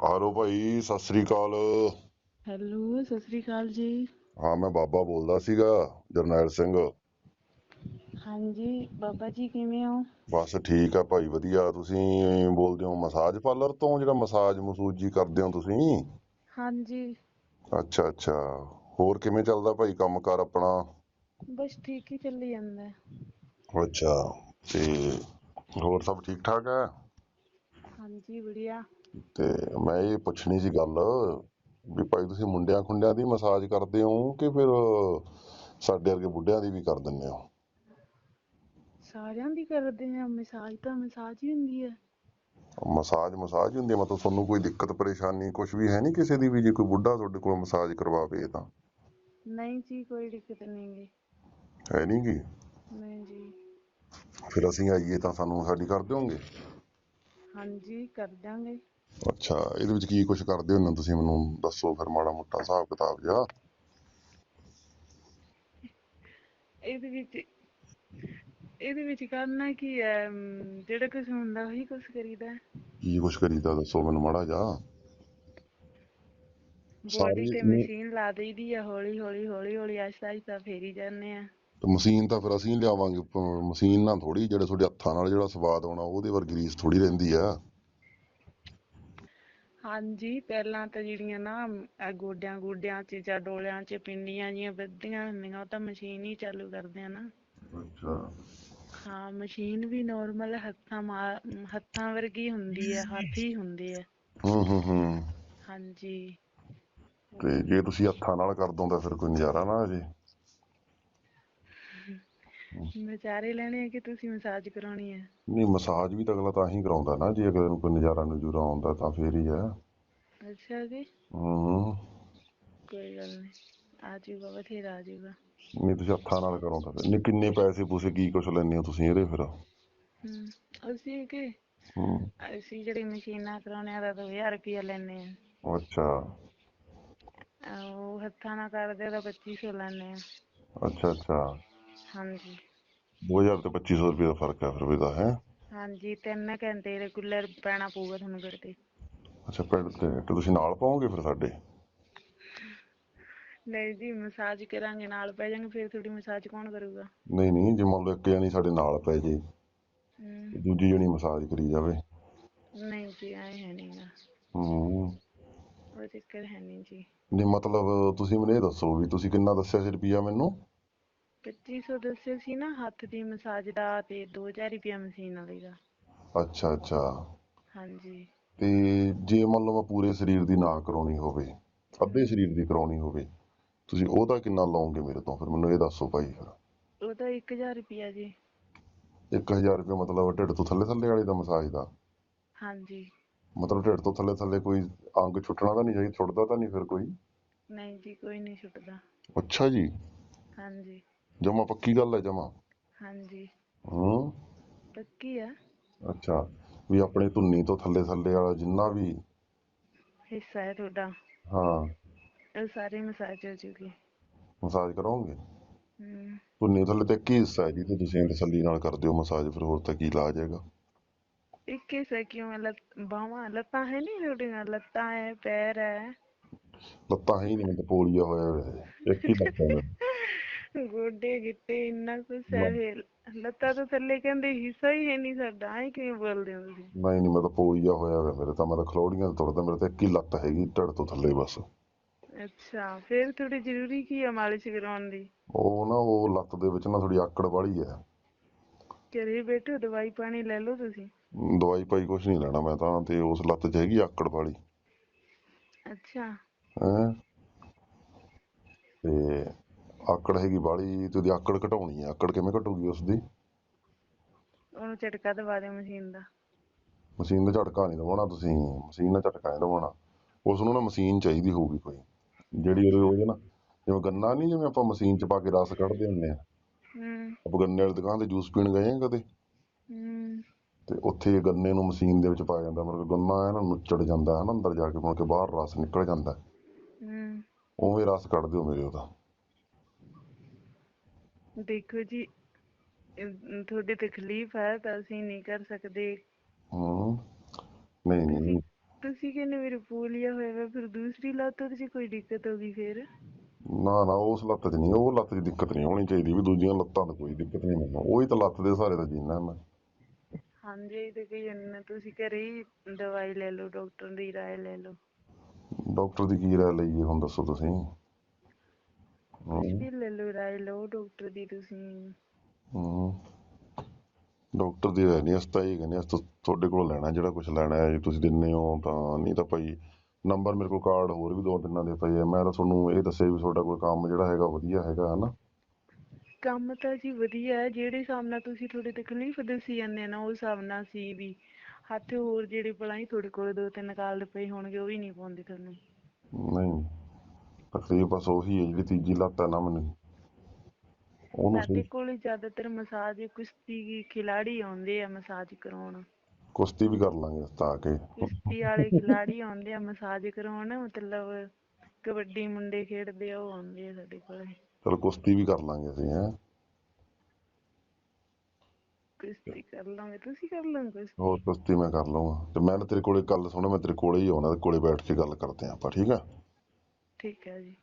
ਹਾਲੋ ਭਾਈ ਸਤਿ ਸ੍ਰੀ ਅਕਾਲ। Hello Sat Sri ਅਕਾਲ ਜੀ। ਹਾਂ ਮੈਂ ਬਾਬਾ ਬੋਲਦਾ ਸੀਗਾ ਜਰਨੈਲ ਸਿੰਘ। ਹਾਂਜੀ ਬਾਬਾ ਜੀ ਕਿਵੇਂ ਹੋ? ਬਸ ਠੀਕ ਆ ਭਾਈ ਵਧੀਆ। ਤੁਸੀਂ ਬੋਲਦੇ ਹੋ ਮਸਾਜ ਪਾਰਲਰ ਤੋਂ ਜਿਹੜਾ ਮਸਾਜ ਮਸੂਜ ਜੀ ਕਰਦੇ ਹੋ ਤੁਸੀਂ? ਹਾਂਜੀ। ਅੱਛਾ ਅੱਛਾ। ਹੋਰ ਕਿਵੇਂ ਚੱਲਦਾ ਭਾਈ ਕੰਮਕਾਰ ਆਪਣਾ? ਬਸ ਠੀਕ ਹੀ ਚੱਲੀ ਜਾਂਦਾ। ਹੈ। ਅੱਛਾ ਤੇ ਹੋਰ ਸਭ ਠੀਕ ਠਾਕ ਹੈ ਹਾਂਜੀ ਵਧੀਆ। ਤੇ ਮੈਂ ਇਹ ਪੁੱਛਣੀ ਸੀ ਗੱਲ ਵੀ ਭਾਈ ਤੁਸੀਂ ਮੁੰਡਿਆਂ ਖੁੰਡਿਆਂ ਦੀ ਮਸਾਜ ਕਰਦੇ ਹੋ ਕਿ ਫਿਰ ਸਾਡੇ ਵਰਗੇ ਬੁੱਢਿਆਂ ਦੀ ਵੀ ਕਰ ਦਿੰਦੇ ਹੋ? ਸਾਰਿਆਂ ਦੀ ਕਰਦੇ ਆ ਮਸਾਜ ਤਾਂ ਮਸਾਜ ਹੀ ਹੁੰਦੀ ਹੈ। ਮਸਾਜ ਮਸਾਜ ਹੁੰਦੀ ਹੈ ਮਤਲਬ ਤੁਹਾਨੂੰ ਕੋਈ ਦਿੱਕਤ ਪਰੇਸ਼ਾਨੀ ਕੁਝ ਵੀ ਹੈ ਨਹੀਂ ਕਿਸੇ ਦੀ ਵੀ ਜੇ ਕੋਈ ਬੁੱਢਾ ਤੁਹਾਡੇ ਕੋਲ ਮਸਾਜ ਕਰਵਾਵੇ ਤਾਂ? ਨਹੀਂ ਜੀ ਕੋਈ ਦਿੱਕਤ ਨਹੀਂ ਗੀ। ਹੈ ਨਹੀਂ ਗੀ? ਨਹੀਂ ਜੀ। ਫਿਰ ਅਸੀਂ ਆਈਏ ਤਾਂ ਸਾਨੂੰ ਸਾਡੀ ਕਰ ਦਿਓਗੇ? ਹਾਂਜੀ ਕਰ ਦਾਂਗੇ ਅੱਛਾ ਇਹਦੇ ਵਿੱਚ ਕੀ ਕੁਝ ਕਰਦੇ ਹੋ ਤੁਸੀਂ ਮੈਨੂੰ ਦੱਸੋ ਫਿਰ ਮਾੜਾ ਮੋਟਾ ਹਿਸਾਬ ਕਿਤਾਬ ਜਿਹਾ? ਇਹਦੇ ਵਿੱਚ ਇਹਦੇ ਵਿੱਚ ਕਰਨਾ ਕੀ ਹੈ ਅਮ, ਜਿਹੜਾ ਕੁਝ ਹੁੰਦਾ ਉਹੀ ਕੁਝ ਕਰੀਦਾ ਕੀ ਕੁਝ ਕਰੀਦਾ ਦੱਸੋ ਮੈਨੂੰ ਮਾੜਾ ਜਿਹਾ। ਬੋਡੀ ਸਾਰੀ ਤੇ ਮਸ਼ੀਨ ਲਾ ਦੇਈਦੀ ਆ ਹੌਲੀ ਹੌਲੀ ਹੌਲੀ ਹੌਲੀ ਆਹਿਸਤਾ ਆਹਿਸਤਾ ਫੇਰੀ ਜਾਂਦੇ ਆ। ਤੇ ਮਸ਼ੀਨ ਤਾਂ ਫਿਰ ਅਸੀਂ ਲਿਆਵਾਂਗੇ ਪ- ਮਸ਼ੀਨ ਨਾਲ ਥੋੜੀ ਜਿਹੜੇ ਤੁਹਾਡੇ ਹੱਥਾਂ ਨਾਲ ਜਿਹੜਾ ਸਵਾਦ ਆਉਣਾ ਉਹਦੇ ਵਰਗੀ ਰੀਸ ਥੋੜੀ ਰਹਿੰਦੀ ਆ। ਹਾਂਜੀ ਪਹਿਲਾਂ ਤਾਂ ਜਿਹੜੀਆਂ ਨਾ ਆਹ ਗੋਡਿਆਂ ਗੋਡਿਆਂ 'ਚ ਜਾਂ ਡੋਲਿਆਂ 'ਚ ਪਿੰਨੀਆਂ ਜੀਆਂ ਵੱਧਦੀਆਂ ਹੁੰਦੀਆਂ ਉਹ ਤਾਂ ਮਸ਼ੀਨ ਹੀ ਚਾਲੂ ਕਰਦੇ ਆ ਨਾ। ਅੱਛਾ। ਹਾਂ ਮਸ਼ੀਨ ਵੀ ਨਾਰਮਲ ਹੱਥਾਂ ਮਾ- ਹੱਥਾਂ ਵਰਗੀ ਹੁੰਦੀ ਹੈ ਹੱਥ ਹੀ ਹੁੰਦੇ ਆ। ਹੂੰ ਹੂੰ ਹੂੰ। ਹਾਂਜੀ। ਤੇ ਜੇ ਤੁਸੀਂ ਹੱਥਾਂ ਨਾਲ ਕਰ ਦੋ ਤਾਂ ਫਿਰ ਕੋਈ ਨਜ਼ਾਰਾ ਨਾ ਆ ਜੇ। ਵਿਚਾਰੇ ਲੈਣੇ ਆ ਕਿ ਤੁਸੀਂ ਮਸਾਜ ਕਰਾਉਣੀ ਹੈ ਨਹੀਂ ਮਸਾਜ ਵੀ ਤਾਂ ਅਗਲਾ ਤਾਂ ਹੀ ਕਰਾਉਂਦਾ ਨਾ ਜੇ ਅਗਲੇ ਨੂੰ ਕੋਈ ਨਜ਼ਾਰਾ ਨਜ਼ੂਰਾ ਆਉਂਦਾ ਤਾਂ ਫੇਰ ਹੀ ਆ। ਅੱਛਾ ਜੀ। ਹੂੰ। ਕੋਈ ਗੱਲ ਨਹੀਂ ਆ ਜਾਊਗਾ ਬਥੇਰਾ ਆ ਜਾਊਗਾ। ਨਹੀਂ ਤੁਸੀਂ ਹੱਥਾਂ ਨਾਲ ਕਰੋ ਤਾਂ ਫਿਰ। ਨਹੀਂ ਕਿੰਨੇ ਪੈਸੇ ਪੂਸੇ ਕੀ ਕੁਛ ਲੈਂਦੇ ਹੋ ਤੁਸੀਂ ਇਹਦੇ ਫਿਰ? ਹਮ ਅਸੀਂ ਕਿ ਹੂੰ। ਅਸੀਂ ਜਿਹੜੀ ਮਸ਼ੀਨਾਂ ਕਰਾਉਣੇ ਆ ਦਾ 2000 ਰੁਪਇਆ ਲੈਣੇ ਆ। ਅੱਛਾ। ਉਹ ਹੱਥਾਂ ਨਾਲ ਕਰਦੇ ਤਾਂ 2500 ਲੈਣੇ ਆ। ਅੱਛਾ ਅੱਛਾ। ਹਾਂਜੀ। 2000 ਤੇ 2500 ਰੁਪਏ ਦਾ ਫ਼ਰਕ ਹੈ ਫਿਰ ਇਹਦਾ ਹੈ? ਹਾਂਜੀ ਤਿੰਨ ਘੰਟੇ ਰੈਗੂਲਰ ਪੈਣਾ ਪਊਗਾ ਤੁਹਾਨੂੰ ਕਰਦੇ ਅੱਛਾ ਪਿੰਡ ਤੇ ਤੇ ਤੁਸੀਂ ਨਾਲ ਪਾਓਗੇ ਫਿਰ ਸਾਡੇ? ਨਹੀਂ ਜੀ ਮਸਾਜ ਕਰਾਂਗੇ ਨਾਲ ਪੈ ਜਾਾਂਗੇ ਫਿਰ ਤੁਹਾਡੀ ਮਸਾਜ ਕੌਣ ਕਰੂਗਾ? ਨਹੀਂ ਨਹੀਂ ਜੇ ਮੰਨ ਲਓ ਇੱਕ ਜਣੀ ਸਾਡੇ ਨਾਲ ਪੈ ਜੇ ਹਮ, ਤੇ ਦੂਜੀ ਜਣੀ ਮਸਾਜ ਕਰੀ ਜਾਵੇ। ਨਹੀਂ ਜੀ ਐ ਹੈ ਨਹੀਂਗਾ ਹੂੰ। ਉਹ ਚੱਕਰ ਹੈ ਨਹੀਂ ਜੀ। ਨਹੀਂ ਮਤਲਬ ਤੁਸੀਂ ਮੈਨੂੰ ਇਹ ਦੱਸੋ ਵੀ ਤੁਸੀਂ ਕਿੰਨਾ ਦੱਸਿਆ ਸੀ ਰੁਪਿਆ ਮੈਨੂੰ? 2500 ਦੱਸਿਆ ਸੀ ਨਾ ਹੱਥ ਦੀ ਮਸਾਜ ਦਾ ਤੇ 2000 ਰੁਪਇਆ ਮਸ਼ੀਨ ਵਾਲੀ ਦਾ। ਅੱਛਾ ਅੱਛਾ। ਹਾਂਜੀ। ਤੇ ਜੇ ਮੰਨ ਲਓ ਮੈਂ ਪੂਰੇ ਸਰੀਰ ਦੀ ਨਾ ਕਰਾਉਣੀ ਹੋਵੇ ਅੱਧੇ ਸਰੀਰ ਦੀ ਕਰਾਉਣੀ ਹੋਵੇ ਤੁਸੀਂ ਉਹਦਾ ਕਿੰਨਾ ਲਓਗੇ ਮੇਰੇ ਤੋਂ? ਫਿਰ ਮੈਨੂੰ ਇਹ ਦੱਸੋ ਭਾਈ ਫਿਰ। ਉਹ ਤਾਂ 1000 ਰੁਪਇਆ ਜੀ। 1000 ਰੁਪਏ ਮਤਲਬ ਢਿੱਡ ਤੋਂ ਥੱਲੇ ਥੱਲੇ ਵਾਲੀ ਦਾ ਮਸਾਜ ਦਾ? ਹਾਂਜੀ। ਮਤਲਬ ਢਿੱਡ ਤੋਂ ਥੱਲੇ ਥੱਲੇ ਕੋਈ ਅੰਗ ਛੁੱਟਣਾ ਤਾਂ ਨਹੀਂ ਚਾਹੀਦਾ ਛੁੱਟਦਾ ਤਾਂ ਨਹੀਂ ਫਿਰ ਕੋਈ? ਨਹੀਂ ਜੀ ਕੋਈ ਨਹੀਂ ਛੁੱਟਦਾ। ਅੱਛਾ ਜੀ। ਹਾਂਜੀ। ਜਮਾ ਪੱਕੀ ਗੱਲ ਹੈ ਜਮਾ। ਹਾਂਜੀ। ਹੂੰ। ਪੱਕੀ ਆ। ਅੱਛਾ ਵੀ ਆਪਣੇ ਧੁੰਨੀ ਤੋਂ ਥੱਲੇ ਥੱਲੇ ਵਾਲਾ ਜਿੰਨਾ ਵੀ ਹਿੱਸਾ ਹੈ ਤੁਹਾਡਾ। ਹਾਂ। ਉਹ ਸਾਰੇ ਮਸਾਜ ਹੋ ਚੁੱਕੀ ਮਸਾਜ ਕਰਾਉਂਗੇ ਹਮ ਧੁੰਨੀ ਥੱਲੇ ਤੇ ਕੀ ਹਿੱਸਾ ਹੈ ਜੀ ਤੇ ਤੁਸੀਂ ਤਸੱਲੀ ਨਾਲ ਕਰਦੇ ਹੋ ਮਸਾਜ ਫਿਰ ਹੋਰ ਤਾਂ ਕੀ ਇਲਾਜ ਹੈਗਾ? ਇੱਕ ਹਿੱਸਾ ਕਿਉਂ ਹੈ ਲੱਤ ਬਾਹਾਂ ਲੱਤਾਂ ਹੈ ਨਹੀਂ ਤੁਹਾਡੀਆਂ? ਲੱਤਾਂ ਹੈ ਪੈਰ ਹੈ। ਲੱਤਾਂ ਹੈ ਹੀ ਨਹੀਂ ਤਾਂ ਪੋਲੀਆ ਹੋਇਆ ਹੋਇਆ ਹੈ। ਇੱਕ ਹੀ ਲੱਤ ਹੈ। ਗੋਡੇ ਗਿੱਟੇ ਇੰਨਾ ਕੁਛ ਹੈ ਫਿਰ ਲੱਤਾਂ ਤੋਂ ਥੱਲੇ ਕਹਿੰਦੇ ਹਿੱਸਾ ਹੀ ਹੈ ਨਹੀਂ ਸਾਡਾ ਐ ਕਿਵੇਂ ਬੋਲਦੇ ਹੋ ਤੁਸੀਂ? ਨਹੀਂ ਨਹੀਂ ਮੈਂ ਤਾਂ ਪੋਲੀਆ ਹੋਇਆ ਹੋਇਆ ਮੇਰੇ ਤਾਂ ਮੈਂ ਤਾਂ ਖਲੋੜੀਆਂ ਤੋਂ ਤੁਰਦਾ ਮੇਰੇ ਤਾਂ ਇੱਕ ਹੀ ਲੱਤ ਹੈਗੀ ਢਿੱਡ ਤੋਂ ਥੱਲੇ ਬਸ। ਅੱਛਾ ਫਿਰ ਥੋੜੀ ਜ਼ਰੂਰੀ ਕੀ ਹੈ ਮਾਲਿਸ਼ ਕਰਾਉਣ ਦੀ? ਉਹ ਨਾ ਉਹ ਲੱਤ ਦੇ ਵਿੱਚ ਨਾ ਥੋੜੀ ਆਕੜ ਵਾਲੀ ਹੈ ਘਰੇ ਬੈਠੋ ਦਵਾਈ ਪਾਣੀ ਲੈ ਲਓ ਤੁਸੀਂ? ਦਵਾਈ ਪਾਈ ਕੁਛ ਨਹੀਂ ਲੈਣਾ ਮੈਂ ਤਾਂ ਤੇ ਉਸ ਲੱਤ 'ਚ ਹੈਗੀ ਆਕੜ ਵਾਲੀ। ਅੱਛਾ। ਹੈਂ? ਤੇ ਆਕੜ ਹੈਗੀ ਵਾਲੀ ਤੇ ਉਹਦੀ ਆਕੜ ਘਟਾਉਣੀ ਹੈ ਆਕੜ ਕਿਵੇਂ ਘਟੂਗੀ ਉਸ ਦੀ ਉਹਨੂੰ ਝਟਕਾ ਦਵਾ ਦਿਓ ਮਸ਼ੀਨ ਦਾ। ਮਸ਼ੀਨ ਦਾ ਝਟਕਾ ਨਹੀਂ ਦਵਾਉਣਾ ਤੁਸੀਂ। ਮਸ਼ੀਨ ਨਾਲ ਝਟਕਾ ਨਹੀਂ ਦਵਾਉਣਾ। ਉਸ ਨੂੰ ਨਾ ਮਸ਼ੀਨ ਚਾਹੀਦੀ ਹੋਊਗੀ ਕੋਈ। ਜਿਹੜੀ ਉਹਦੇ ਉਹਦੇ ਨਾ ਜਿਵੇਂ ਗੰਨਾ ਨਹੀਂ ਜਿਵੇਂ ਆਪਾਂ ਮਸ਼ੀਨ 'ਚ ਪਾ ਕੇ ਰਸ ਕੱਢਦੇ ਹੁੰਦੇ ਆ। ਹੂੰ। ਆਪਾਂ ਗੰਨੇ ਵਾਲੀ ਦੁਕਾਨ ਤੇ ਜੂਸ ਪੀਣ ਗਏ ਆ ਕਦੇ? ਹੂੰ। ਤੇ ਉੱਥੇ ਗੰਨੇ ਨੂੰ ਮਸ਼ੀਨ ਦੇ ਵਿੱਚ ਪਾਇਆ ਜਾਂਦਾ। ਮਤਲਬ ਗੰਨਾ ਹੈ ਨਾ ਨੁੱਚੜ ਜਾਂਦਾ ਹੈ ਨਾ ਅੰਦਰ ਜਾ ਕੇ ਮੁੜ ਕੇ ਬਾਹਰ ਰਸ ਨਿਕਲ ਜਾਂਦਾ। ਹੈ। ਹੂੰ ਉਵੇਂ ਰਸ ਕੱਢ ਦਿਓ ਮੇਰੇ ਉਹਦਾ ਦੇਖੋ ਜੀ ਤੁਹਾਡੀ ਤਕਲੀਫ ਹੈ ਤਾਂ ਅਸੀਂ ਨਹੀਂ ਕਰ ਸਕਦੇ। ਹੂੰ ਨਹੀਂ ਨਹੀਂ ਤੁਸੀਂ ਕਹਿੰਦੇ ਮੇਰੇ ਪੋਲੀਆ ਹੋਇਆ ਵਾ ਫਿਰ ਦੂਸਰੀ ਲੱਤ ਚ ਕੋਈ ਦਿੱਕਤ ਹੋ ਗਈ ਫਿਰ? ਨਾ ਨਾ ਉਸ ਲੱਤ 'ਚ ਨਹੀਂ ਉਹ ਲੱਤ 'ਚ ਦਿੱਕਤ ਨਹੀਂ ਹੋਣੀ ਚਾਹੀਦੀ ਵੀ ਦੂਜੀਆਂ ਲੱਤਾਂ 'ਤੇ ਕੋਈ ਦਿੱਕਤ ਨਹੀਂ ਮੈਨੂੰ ਉਹੀ ਤਾਂ ਲੱਤ ਦੇ ਸਹਾਰੇ ਤਾਂ ਜੀਣਾ ਮੈਂ। ਹਾਂਜੀ ਤੇ ਕਈ ਜਾਂਦੇ ਤੁਸੀਂ ਘਰੇ ਹੀ ਦਵਾਈ ਲੈ ਲਓ ਡਾਕਟਰ ਦੀ ਰਾਏ ਲੈ ਲਓ। ਡਾਕਟਰ ਦੀ ਕੀ ਰਾਏ ਲਈਏ ਹੁਣ ਦੱਸੋ ਤੁਸੀਂ। ਹਮ, ਕੁਛ ਵੀ ਲੈ ਲਓ ਡਾਕਟਰ ਦੀ ਤੁਸੀਂ। ਹਮ। ਡਾਕਟਰ ਦੀ ਰਾਏ ਨਹੀਂ ਅਸੀਂ ਤਾਂ ਇਹ ਕਹਿੰਦੇ ਹਾਂ, ਅਸੀਂ ਤਾਂ ਤੁਹਾਡੇ ਕੋਲ ਲੈਣਾ ਜਿਹੜਾ ਕੁਝ ਲੈਣਾ ਹੈ ਜੇ ਤੁਸੀਂ ਦਿੰਦੇ ਹੋ ਤਾਂ ਨਹੀਂ ਤਾਂ ਭਾਈ ਨੰਬਰ ਮੇਰੇ ਕੋਲ ਕਾਰਡ ਹੋਰ ਵੀ ਦੋ ਤਿੰਨਾਂ ਦੇ ਪਏ ਆ। ਮੈਂ ਤਾਂ ਤੁਹਾਨੂੰ ਇਹ ਦੱਸਿਆ ਵੀ ਤੁਹਾਡਾ ਕੋਈ ਕੰਮ ਜਿਹੜਾ ਹੈਗਾ ਵਧੀਆ ਹੈਗਾ ਹਨਾ? ਕੰਮ ਤਾਂ ਜੀ ਵਧੀਆ ਹੈ ਜਿਹੜੇ ਹਿਸਾਬ ਨਾਲ ਤੁਸੀਂ ਥੋੜੀ ਤਕਲੀਫ ਦੱਸੀ ਜਾਂਦੇ ਆ ਨਾ ਉਸ ਹਿਸਾਬ ਨਾਲ ਸੀ ਵੀ ਹੱਥ ਹੋਰ ਜਿਹੜੇ ਭਲਾ ਹੀ ਤੁਹਾਡੇ ਕੋਲ ਦੋ ਤਿੰਨ ਕਾਲ ਪਏ ਹੋਣਗੇ ਉਹ ਵੀ ਨਹੀਂ ਪਾਉਂਦੇ ਤੁਹਾਨੂੰ। ਨਹੀਂ। ਤਕਲੀਫ ਬਸ ਉਹੀ ਹੈ ਜਿਹੜੀ ਤੀਜੀ ਲੱਤ ਹੈ ਨਾ ਮੈਨੂੰ। ਉਹਨੂੰ ਸਾਡੇ ਕੋਲ ਜ਼ਿਆਦਾਤਰ ਮਸਾਜ ਕੁਸ਼ਤੀ ਖਿਲਾੜੀ ਆਉਂਦੇ ਆ ਮਸਾਜ ਕਰਾਉਣ। ਕੁਸ਼ਤੀ ਵੀ ਕਰ ਲਾਂਗੇ ਅਸੀਂ ਤਾਂ ਆ ਕੇ। ਕੁਸ਼ਤੀ ਵਾਲੇ ਖਿਲਾੜੀ ਆਉਂਦੇ ਆ ਮਸਾਜ ਕਰਾਉਣ ਮਤਲਬ ਕਬੱਡੀ ਮੁੰਡੇ ਖੇਡਦੇ ਆ ਉਹ ਆਉਂਦੇ ਆ ਸਾਡੇ ਕੋਲ। ਚਲ ਕੁਸ਼ਤੀ ਵੀ ਕਰ ਲਾਂਗੇ ਅਸੀਂ ਹੈ। ਕੁਸ਼ਤੀ ਕਰ ਲਾਂਗੇ। ਤੁਸੀਂ ਕਰ ਲਓਗੇ ਕੁਸ਼ਤੀ? ਹੋਰ ਕੁਸ਼ਤੀ ਮੈਂ ਕਰ ਲਵਾਂਗਾ ਤੇ ਮੈਂ ਨਾ ਤੇਰੇ ਕੋਲੇ ਗੱਲ ਸੁਣ ਮੈਂ ਤੇਰੇ ਕੋਲੇ ਹੀ ਆਉਣਾ ਤੇ ਕੋਲੇ ਬੈਠ ਕੇ ਗੱਲ ਕਰਦੇ ਹਾਂ ਆਪਾਂ ਠੀਕ ਆ? ਠੀਕ ਹੈ ਜੀ।